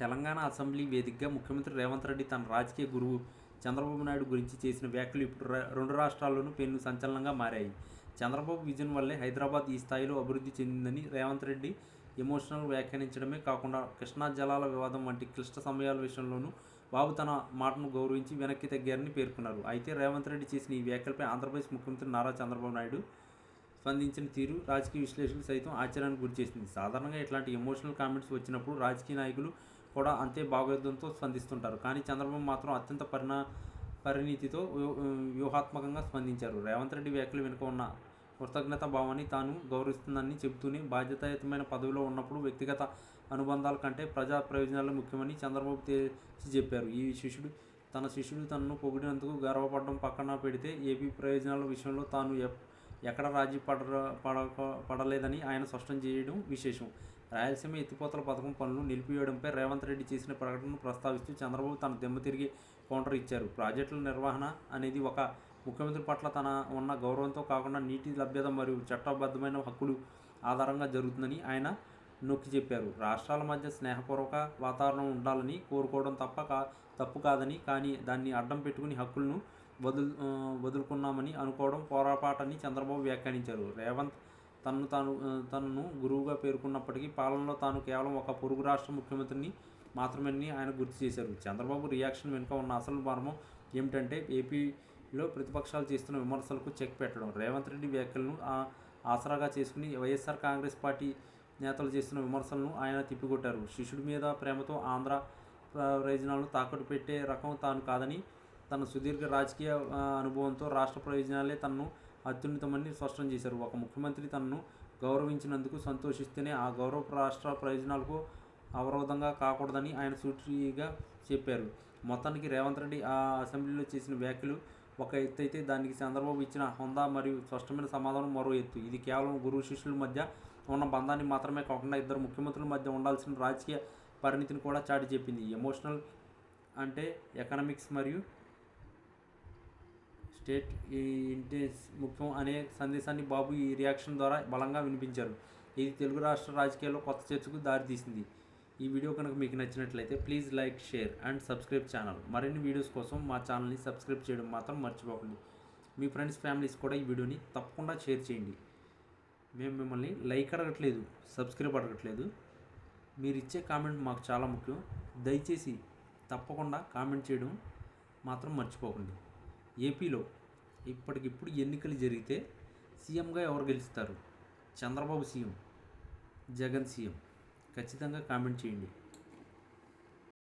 Telangana assembly వేదికగా ముఖ్యమంత్రి రేవంత్ రెడ్డి తన రాజకీయ గురువు చంద్రబాబు నాయుడు గురించి చేసిన వ్యాఖ్యలు ఇప్పుడు రెండు రాష్ట్రాల్లోనూ పెను సంచలనంగా మారాయి. చంద్రబాబు విజన్ వల్లే హైదరాబాద్ ఈ స్థాయిలో అభివృద్ధి చెందిందని రేవంత్ రెడ్డి ఎమోషనల్ వ్యాఖ్యానించడమే కాకుండా కృష్ణా జలాల వివాదం వంటి క్లిష్ట సమయాల విషయంలోనూ బాబు తన మాటను గౌరవించి వెనక్కి తగ్గారని పేర్కొన్నారు. అయితే రేవంత్ రెడ్డి చేసిన ఈ వ్యాఖ్యలపై ఆంధ్రప్రదేశ్ ముఖ్యమంత్రి నారా చంద్రబాబు నాయుడు స్పందించిన తీరు రాజకీయ విశ్లేషకులు సైతం ఆశ్చర్యానికి గురిచేసింది సాధారణంగా ఇట్లాంటి ఎమోషనల్ కామెంట్స్ వచ్చినప్పుడు రాజకీయ నాయకులు కూడా అంతే భావోద్యంతో స్పందిస్తుంటారు. కానీ చంద్రబాబు మాత్రం అత్యంత పరిణా పరిణితితో వ్యూహాత్మకంగా స్పందించారు. రేవంత్ రెడ్డి వ్యాఖ్యలు వెనుక ఉన్న కృతజ్ఞత భావాన్ని తాను గౌరవిస్తుందని చెబుతూనే బాధ్యతాయుతమైన పదవిలో ఉన్నప్పుడు వ్యక్తిగత అనుబంధాల కంటే ప్రజా ప్రయోజనాలు ముఖ్యమని చంద్రబాబు తేల్చి చెప్పారు. ఈ శిష్యుడు తన శిష్యుడు తనను పొగిడినందుకు గర్వపడడం పక్కన పెడితే ఏపీ ప్రయోజనాల విషయంలో తాను ఎప్- ఎక్కడ రాజీ పడ పడక పడలేదని ఆయన స్పష్టం చేయడం విశేషం. రాయలసీమ ఎత్తిపోతల పథకం పనులు నిలిపివేయడంపై రేవంత్ రెడ్డి చేసిన ప్రకటనను ప్రస్తావిస్తూ చంద్రబాబు తన దెమ్మ తిరిగి కౌంటర్ ఇచ్చారు. ప్రాజెక్టుల నిర్వహణ అనేది ఒక ముఖ్యమంత్రి పట్ల తన ఉన్న గౌరవంతో కాకుండా నీటి లభ్యత మరియు చట్టబద్ధమైన హక్కులు ఆధారంగా జరుగుతుందని ఆయన నొక్కి చెప్పారు. రాష్ట్రాల మధ్య స్నేహపూర్వక వాతావరణం ఉండాలని కోరుకోవడం తప్ప కా తప్పు కాదని కానీ దాన్ని అడ్డం పెట్టుకుని హక్కులను వదులు వదులుకున్నామని అనుకోవడం పొరపాటని చంద్రబాబు వ్యాఖ్యానించారు. రేవంత్ తనను తాను తనను గురువుగా పేర్కొన్నప్పటికీ పాలనలో తాను కేవలం ఒక పొరుగు రాష్ట్ర ముఖ్యమంత్రిని మాత్రమేనని ఆయన గుర్తు చేశారు. చంద్రబాబు రియాక్షన్ వెనుక ఉన్న అసలు మర్మం ఏమిటంటే ఏపీలో ప్రతిపక్షాలు చేస్తున్న విమర్శలకు చెక్ పెట్టడం. రేవంత్ రెడ్డి వ్యాఖ్యలను ఆసరాగా చేసుకుని వైఎస్ఆర్ కాంగ్రెస్ పార్టీ నేతలు చేస్తున్న విమర్శలను ఆయన తిప్పికొట్టారు. శిష్యుడి మీద ప్రేమతో ఆంధ్ర ప్రయోజనాలను తాకట్టు పెట్టే రకం తాను కాదని తన సుదీర్ఘ రాజకీయ అనుభవంతో రాష్ట్ర ప్రయోజనాలే తనను అత్యున్నతమని స్పష్టం చేశారు. ఒక ముఖ్యమంత్రి తనను గౌరవించినందుకు సంతోషిస్తేనే ఆ గౌరవ రాష్ట్ర ప్రయోజనాలకు అవరోధంగా కాకూడదని ఆయన సూటిగా చెప్పారు. మొత్తానికి రేవంత్ రెడ్డి ఆ అసెంబ్లీలో చేసిన వ్యాఖ్యలు ఒక ఎత్తు అయితే దానికి చంద్రబాబు ఇచ్చిన హోందా మరియు స్పష్టమైన సమాధానం మరో ఎత్తు. ఇది కేవలం గురువు శిష్యుల మధ్య ఉన్న బంధాన్ని మాత్రమే కాకుండా ఇద్దరు ముఖ్యమంత్రుల మధ్య ఉండాల్సిన రాజకీయ పరిణితిని కూడా చాటి చెప్పింది ఎమోషనల్ అంటే ఎకనామిక్స్ మరియు స్టేట్ ఈ ఇంటెన్స్ ముఖ్యం అనే సందేశాన్ని బాబు ఈ రియాక్షన్ ద్వారా బలంగా వినిపించారు. ఇది తెలుగు రాష్ట్ర రాజకీయాల్లో కొత్త చర్చకు దారితీసింది ఈ వీడియో కనుక మీకు నచ్చినట్లయితే please like share and subscribe channel. మరిన్ని వీడియోస్ కోసం మా ఛానల్ని సబ్స్క్రైబ్ చేయడం మాత్రం మర్చిపోకండి. మీ ఫ్రెండ్స్ ఫ్యామిలీస్ కూడా ఈ వీడియోని తప్పకుండా షేర్ చేయండి. మేము మిమ్మల్ని లైక్ అడగట్లేదు సబ్స్క్రైబ్ అడగట్లేదు. మీరు ఇచ్చే కామెంట్ మాకు చాలా ముఖ్యం. దయచేసి తప్పకుండా కామెంట్ చేయడం మాత్రం మర్చిపోకండి. ఏపీలో ఇప్పటికిప్పుడు ఎన్నికలు జరిగితే సీఎంగా ఎవరు గెలుస్తారు? Chandrababu CM Jagan CM. ఖచ్చితంగా కామెంట్ చేయండి.